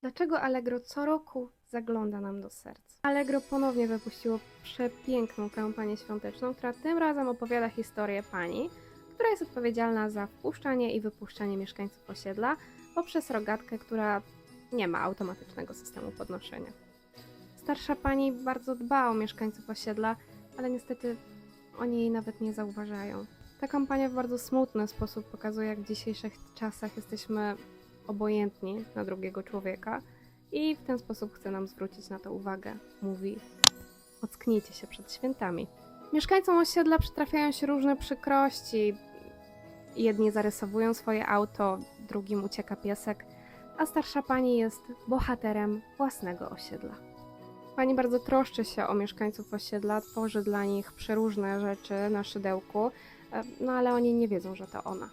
Dlaczego Allegro co roku zagląda nam do serc? Allegro ponownie wypuściło przepiękną kampanię świąteczną, która tym razem opowiada historię pani, która jest odpowiedzialna za wpuszczanie i wypuszczanie mieszkańców osiedla poprzez rogatkę, która nie ma automatycznego systemu podnoszenia. Starsza pani bardzo dba o mieszkańców osiedla, ale niestety oni jej nawet nie zauważają. Ta kampania w bardzo smutny sposób pokazuje, jak w dzisiejszych czasach jesteśmy obojętni na drugiego człowieka i w ten sposób chce nam zwrócić na to uwagę. Mówi: Ocknijcie się przed świętami. Mieszkańcom osiedla przytrafiają się różne przykrości. Jedni zarysowują swoje auto, drugim ucieka piesek, a starsza pani jest bohaterem własnego osiedla. Pani bardzo troszczy się o mieszkańców osiedla, tworzy dla nich przeróżne rzeczy na szydełku, e, no ale oni nie wiedzą, że to ona.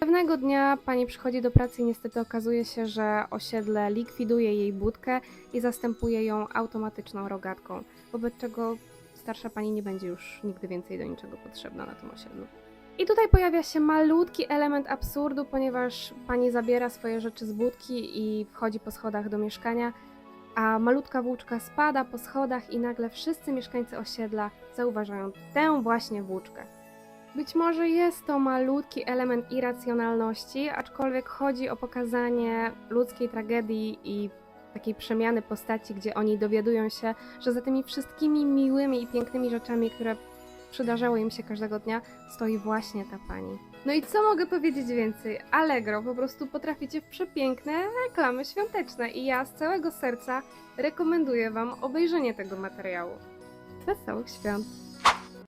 Pewnego dnia pani przychodzi do pracy i niestety okazuje się, że osiedle likwiduje jej budkę i zastępuje ją automatyczną rogatką, wobec czego starsza pani nie będzie już nigdy więcej do niczego potrzebna na tym osiedlu. I tutaj pojawia się malutki element absurdu, ponieważ pani zabiera swoje rzeczy z budki i wchodzi po schodach do mieszkania, a malutka włóczka spada po schodach i nagle wszyscy mieszkańcy osiedla zauważają tę właśnie włóczkę. Być może jest to malutki element irracjonalności, aczkolwiek chodzi o pokazanie ludzkiej tragedii i takiej przemiany postaci, gdzie oni dowiadują się, że za tymi wszystkimi miłymi i pięknymi rzeczami, które przydarzały im się każdego dnia, stoi właśnie ta pani. No i co mogę powiedzieć więcej? Allegro po prostu potraficie w przepiękne reklamy świąteczne i ja z całego serca rekomenduję Wam obejrzenie tego materiału. Wesołych świąt!